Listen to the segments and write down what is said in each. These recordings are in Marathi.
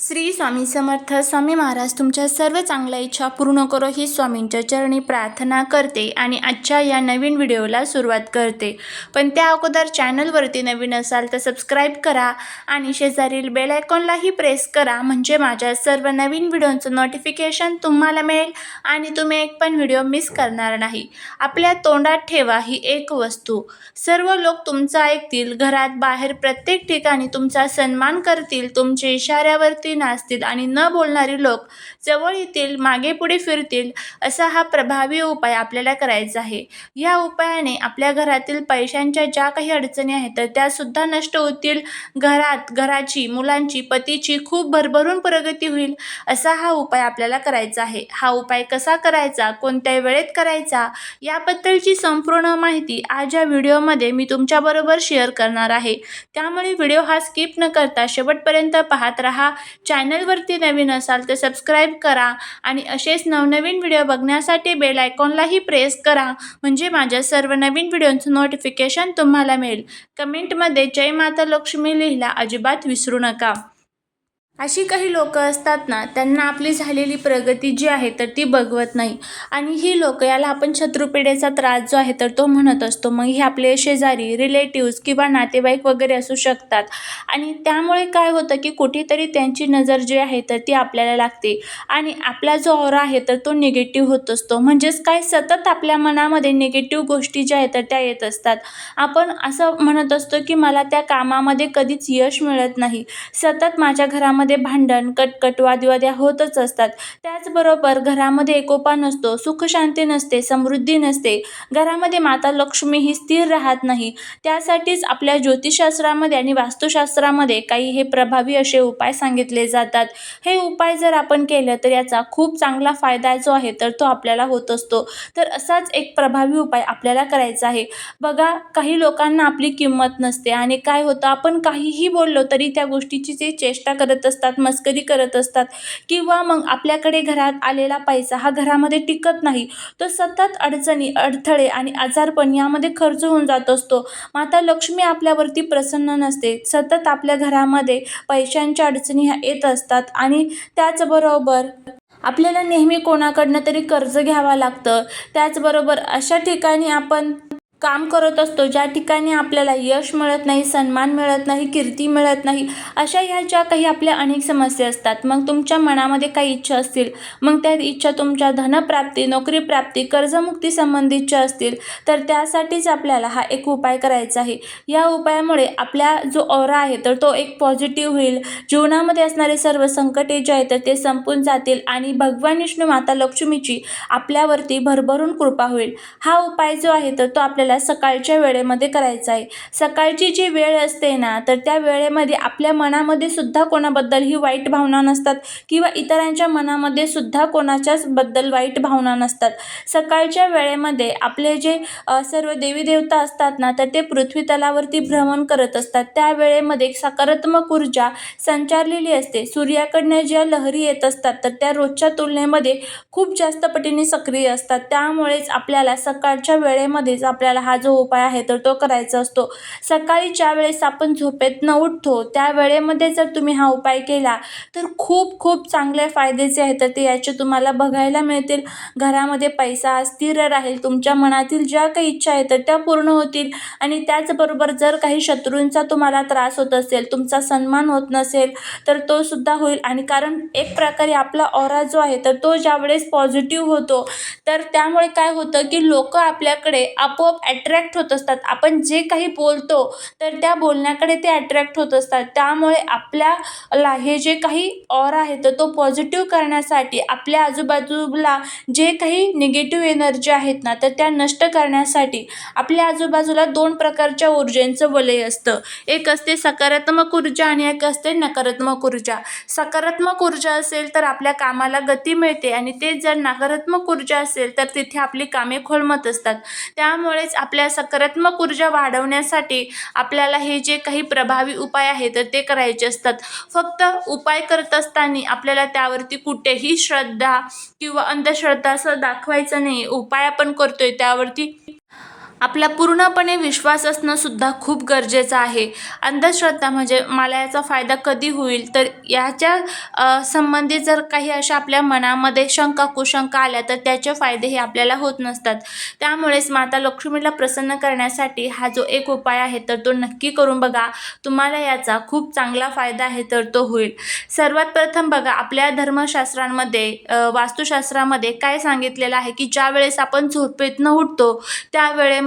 श्री स्वामी समर्थ स्वामी महाराज तुमच्या सर्व चांगल्या इच्छा पूर्ण करो ही स्वामींच्या चरणी प्रार्थना करते आणि आजच्या या नवीन व्हिडिओला सुरुवात करते. पण त्या अगोदर चॅनलवरती नवीन असाल तर सबस्क्राईब करा आणि शेजारील बेल आयकॉनलाही प्रेस करा म्हणजे माझ्या सर्व नवीन व्हिडिओचं नोटिफिकेशन तुम्हाला मिळेल आणि तुम्ही एक पण व्हिडिओ मिस करणार नाही. आपल्या तोंडात ठेवा ही एक वस्तू. सर्व लोक तुमचं ऐकतील घरात बाहेर प्रत्येक ठिकाणी तुमचा सन्मान करतील तुमच्या इशाऱ्यावरती नाचतील आणि न बोलणारे लोक जवळ येतील मागे पुढे फिरतील असा हा प्रभावी उपाय आपल्याला करायचा आहे. या उपायाने आपल्या घरातील पैशांच्या ज्या काही अडचणी आहेत तर त्यासुद्धा नष्ट होतील. घरात घराची मुलांची पतीची खूप भरभरून प्रगती होईल असा हा उपाय आपल्याला करायचा आहे. हा उपाय कसा करायचा कोणत्या वेळेत करायचा याबद्दलची संपूर्ण माहिती आज या व्हिडिओमध्ये मी तुमच्याबरोबर शेअर करणार आहे. त्यामुळे व्हिडिओ हा स्किप न करता शेवटपर्यंत पाहत राहा. चॅनलवरती नवीन असाल तर सबस्क्राईब करा आणि असेच नवनवीन व्हिडिओ बघण्यासाठी बेल आयकॉनलाही प्रेस करा. म्हणजे माझ्या सर्व नवीन व्हिडिओचं नोटिफिकेशन तुम्हाला मिळेल. कमेंटमध्ये जय माता लक्ष्मी लिहिला अजिबात विसरू नका. अशी काही लोक असतात ना त्यांना आपली झालेली प्रगती जी आहे तर ती बघवत नाही. आणि ही लोक याला आपण शत्रुपिढेचा त्रास जो आहे तर तो म्हणत असतो. मग हे आपले शेजारी रिलेटिव्स किंवा नातेवाईक वगैरे असू शकतात. आणि त्यामुळे काय होतं की कुठेतरी त्यांची नजर जी आहे तर ती आपल्याला लागते. आणि आपला जो ऑरा आहे तर तो निगेटिव्ह होत असतो. म्हणजेच काय? सतत आपल्या मनामध्ये निगेटिव्ह गोष्टी ज्या आहेत तर त्या येत असतात. आपण असं म्हणत असतो की मला त्या कामामध्ये कधीच यश मिळत नाही. सतत माझ्या घरामध्ये भांडण कटकट वादविवाद होतच असतात. त्याचबरोबर घरामध्ये एकोपा नसतो सुखशांती नसते समृद्धी नसते. घरामध्ये माता लक्ष्मी ही स्थिर राहत नाही. त्यासाठीच आपल्या ज्योतिषशास्त्रामध्ये आणि वास्तुशास्त्रामध्ये काही हे प्रभावी असे उपाय सांगितले जातात. हे उपाय जर आपण केलं तर याचा खूप चांगला फायदा जो आहे तर तो आपल्याला होत असतो. तर असाच एक प्रभावी उपाय आपल्याला करायचा आहे. बघा काही लोकांना आपली किंमत नसते आणि काय होतं आपण काहीही बोललो तरी त्या गोष्टीची ते चेष्टा करत असतात मस्करी करत असतात किंवा मग आपल्याकडे घरात आलेला पैसा हा घरामध्ये टिकत नाही तो सतत अडचणी अडथळे आणि आजारपण यामध्ये खर्च होऊन जात असतो. माता लक्ष्मी आपल्यावरती प्रसन्न नसते. सतत आपल्या घरामध्ये पैशांच्या अडचणी ह्या येत असतात आणि त्याचबरोबर आपल्याला नेहमी कोणाकडनं तरी कर्ज घ्यावं लागतं. त्याचबरोबर अशा ठिकाणी आपण काम करत असतो. ज्या ठिकाणी आपल्याला यश मिळत नाही सन्मान मिळत नाही कीर्ती मिळत नाही अशा ह्या ज्या काही आपल्या अनेक समस्या असतात. मग तुमच्या मनामध्ये काही इच्छा असतील. मग त्या इच्छा तुमच्या धनप्राप्ती नोकरीप्राप्ती कर्जमुक्ती संबंधीच्या असतील. तर त्यासाठीच आपल्याला हा एक उपाय करायचा आहे. या उपायामुळे आपल्या जो ओरा आहे तर तो एक पॉझिटिव्ह होईल. जीवनामध्ये असणारे सर्व संकटे जे आहेत तर ते संपून जातील आणि भगवान विष्णू माता लक्ष्मीची आपल्यावरती भरभरून कृपा होईल. हा उपाय जो आहे तर तो आपल्याला सकाळच्या वेळेमध्ये करायचा आहे. सकाळची जी वेळ असते ना तर त्या वेळेमध्ये आपल्या मनामध्ये सुद्धा कोणाबद्दल ही वाईट भावना नसतात किंवा इतरांच्या मनामध्ये सुद्धा कोणाच्याच बद्दल वाईट भावना नसतात. सकाळच्या वेळेमध्ये आपले जे सर्व देवी देवता असतात ना तर ते पृथ्वी तलावरती भ्रमण करत असतात. त्या वेळेमध्ये एक सकारात्मक ऊर्जा संचारलेली असते. सूर्याकडनं ज्या लहरी येत असतात तर त्या रोजच्या तुलनेमध्ये खूप जास्त पटीने सक्रिय असतात. त्यामुळेच आपल्याला सकाळच्या वेळेमध्येच आपल्याला हा जो उपाय आहे तर तो करायचा असतो. सकाळी ज्या वेळेस आपण झोपेतनं उठतो त्या वेळेमध्ये जर तुम्ही हा उपाय केला तर खूप खूप चांगले फायदे जे आहेत. तर ते याचे तुम्हाला बघायला मिळतील. घरामध्ये पैसा स्थिर राहील तुमच्या मनातील ज्या काही इच्छा आहेत तर त्या पूर्ण होतील. आणि त्याचबरोबर जर काही शत्रूंचा तुम्हाला त्रास होत असेल तुमचा सन्मान होत नसेल तर तो सुद्धा होईल. आणि कारण एक प्रकारे आपला ऑरा जो आहे तर तो ज्यावेळेस पॉझिटिव्ह होतो तर त्यामुळे काय होतं की लोक आपल्याकडे आपोआप अट्रॅक्ट होत असतात. आपण जे काही बोलतो तर त्या बोलण्याकडे ते अट्रॅक्ट होत असतात. त्यामुळे आपल्याला हे जे काही ऑर आहे तर तो पॉझिटिव्ह करण्यासाठी आपल्या आजूबाजूला जे काही निगेटिव्ह एनर्जी आहेत ना तर त्या नष्ट करण्यासाठी आपल्या आजूबाजूला दोन प्रकारच्या ऊर्जेंचं वलय असतं. एक असते सकारात्मक ऊर्जा आणि एक असते नकारात्मक ऊर्जा. सकारात्मक ऊर्जा असेल तर आपल्या कामाला गती मिळते आणि ते जर नकारात्मक ऊर्जा असेल तर तिथे आपली कामे खोळमत असतात. त्यामुळेच आपल्या सकारात्मक ऊर्जा वाढवण्यासाठी आपल्याला हे जे काही प्रभावी उपाय आहेत तर ते करायचे असतात. फक्त उपाय करत असताना आपल्याला त्यावरती कुठेही श्रद्धा किंवा अंधश्रद्धा असं दाखवायचं नाही. उपाय आपण करतोय त्यावरती आपला पूर्णपणे विश्वास असणं सुद्धा खूप गरजेचं आहे. अंधश्रद्धा म्हणजे मला याचा फायदा कधी होईल? तर याच्या संबंधी संबंधित जर काही अशा आपल्या मनामध्ये शंका कुशंका आल्या तर त्याचे फायदे हे आपल्याला होत नसतात. त्यामुळेच माता लक्ष्मीला प्रसन्न करण्यासाठी हा जो एक उपाय आहे तर तो नक्की करून बघा. तुम्हाला याचा खूप चांगला फायदा आहे तर तो होईल. सर्वात प्रथम बघा आपल्या धर्मशास्त्रांमध्ये वास्तुशास्त्रामध्ये काय सांगितलेलं आहे की ज्या वेळेस आपण झोपेतनं उठतो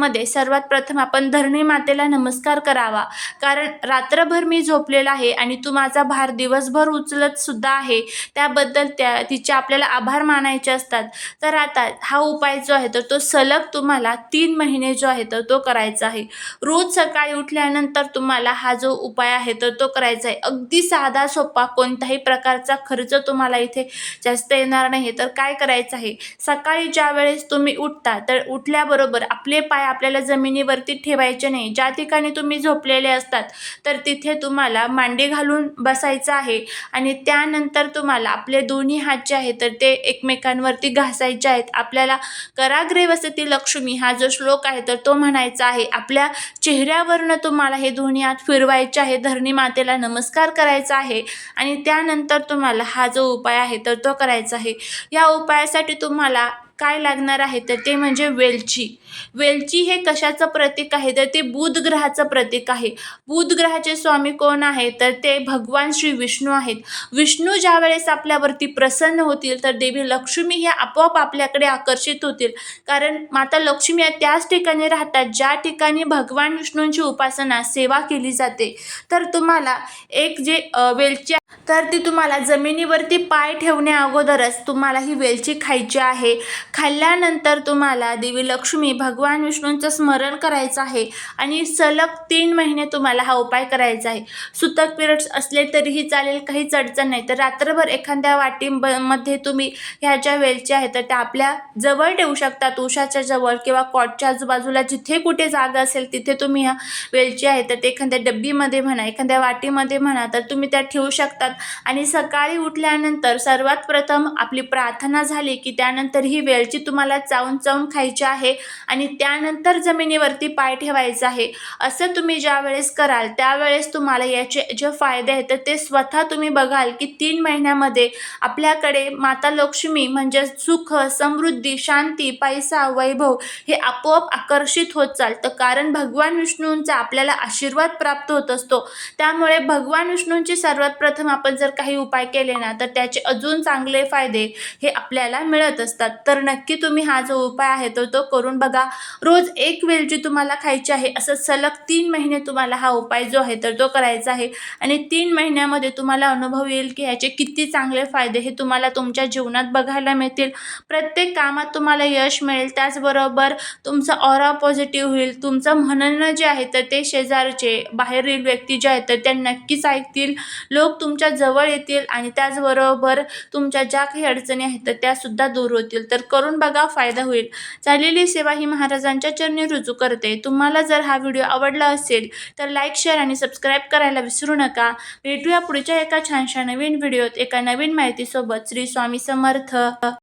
त्यावेळेमध्ये सर्वात प्रथम आपण धरणी मातेला नमस्कार करावा. कारण रात्रभर मी झोपलेला आहे आणि तू माझा भार दिवसभर उचलत सुद्धा आहे. त्याबद्दल त्या तिचे आपल्याला आभार मानायचे असतात. तर आता हा उपाय जो आहे तर तो सलग तुम्हाला तीन महिने जो आहे तर तो करायचा आहे. रोज सकाळी उठल्यानंतर तुम्हाला हा जो उपाय आहे तर तो करायचा आहे. अगदी साधा सोपा कोणत्याही प्रकारचा खर्च तुम्हाला इथे जास्त येणार नाही. तर काय करायचं आहे? सकाळी ज्या वेळेस तुम्ही उठता तर उठल्याबरोबर आपले पाय आपल्याला जमिनीवरती ठेवायचे नाही. ज्या ठिकाणी तुम्ही झोपलेले असतात तर तिथे तुम्हाला मांडी घालून बसायचं आहे आणि त्यानंतर तुम्हाला आपले दोन्ही हात जे आहेत तर ते एकमेकांवरती घासायचे आहेत. आपल्याला कराग्रे वसती लक्ष्मी हा जो श्लोक आहे तर तो म्हणायचा आहे आपल्या चेहऱ्यावरनं तुम्हाला हे दोन्ही हात फिरवायचे आहे धरणी मातेला नमस्कार करायचा आहे आणि त्यानंतर तुम्हाला हा जो उपाय आहे तर तो करायचा आहे. या उपायासाठी तुम्हाला काय लागणार आहे तर ते म्हणजे वेलची. वेलची हे कशाचं प्रतीक आहे? तर ते बुध ग्रहाचं प्रतीक आहे. बुध ग्रहाचे स्वामी कोण आहे? तर ते भगवान श्री विष्णू आहेत. विष्णू ज्या वेळेस आपल्यावरती प्रसन्न होतील तर देवी लक्ष्मी ह्या आपोआप आपल्याकडे आकर्षित होतील. कारण माता लक्ष्मी या त्याच ठिकाणी राहतात ज्या ठिकाणी भगवान विष्णूंची उपासना सेवा केली जाते. तर तुम्हाला एक जे वेलची तर ती तुम्हाला जमिनीवरती पाय ठेवण्या अगोदरच तुम्हाला ही वेलची खायची आहे. खाल्ल्यानंतर तुम्हाला देवी लक्ष्मी भगवान विष्णूंचं स्मरण करायचं आहे आणि सलग तीन महिने तुम्हाला हा उपाय करायचा आहे. सुतक पिरियड्स असले तरीही चालेल काहीच अडचण नाही. तर रात्रभर एखाद्या वाटी ब मध्ये तुम्ही ह्या ज्या वेलच्या आहेत तर त्या आपल्या जवळ ठेवू शकतात उशाच्या जवळ किंवा कॉटच्या आजूबाजूला जिथे कुठे जागा असेल तिथे तुम्ही ह्या वेलची आहे तर ते एखाद्या डब्बीमध्ये म्हणा एखाद्या वाटीमध्ये म्हणा तर तुम्ही त्या ठेवू शकतात. आणि सकाळी उठल्यानंतर सर्वात प्रथम आपली प्रार्थना झाली की त्यानंतर ही वेळ वेलची तुम्हाला चावून चावून खायची आहे आणि त्यानंतर जमिनीवरती पाय ठेवायचा आहे. असं तुम्ही ज्या वेळेस कराल त्यावेळेस तुम्हाला याचे जे फायदे आहेत तर ते स्वतः तुम्ही बघाल की तीन महिन्यामध्ये आपल्याकडे माता लक्ष्मी म्हणजे सुख समृद्धी शांती पैसा वैभव हे आपोआप आकर्षित होत चालतं. कारण भगवान विष्णूंचा आपल्याला आशीर्वाद प्राप्त होत असतो. त्यामुळे भगवान विष्णूंची सर्वात प्रथम आपण जर काही उपाय केले ना तर त्याचे अजून चांगले फायदे हे आपल्याला मिळत असतात. तर नक्की तुम्ही हा जो उपाय आहे तो तो करून बघा. रोज एक वेलची तुम्हाला खायची आहे असं सलग तीन महिने तुम्हाला हा उपाय जो आहे तर तो करायचा आहे. आणि तीन महिन्यामध्ये तुम्हाला अनुभव येईल की ह्याचे किती चांगले फायदे हे तुम्हाला तुमच्या जीवनात बघायला मिळतील. प्रत्येक कामात तुम्हाला यश मिळेल. त्याचबरोबर तुमचं ऑरा पॉझिटिव्ह होईल. तुमचं म्हणणं जे आहे तर ते शेजारचे बाहेरील व्यक्ती जे आहेत तर त्या नक्कीच ऐकतील. लोक तुमच्या जवळ येतील आणि त्याचबरोबर तुमच्या ज्या काही अडचणी आहेत तर त्यासुद्धा दूर होतील. तर करून बघा फायदा होईल. झालेली सेवा ही महाराजांच्या चरणी रुजू करते. तुम्हाला जर हा व्हिडिओ आवडला असेल तर लाईक शेअर आणि सबस्क्राईब करायला विसरू नका. भेटूया पुढच्या एका छानशा नवीन व्हिडिओत एका नवीन माहितीसोबत. श्री स्वामी समर्थ.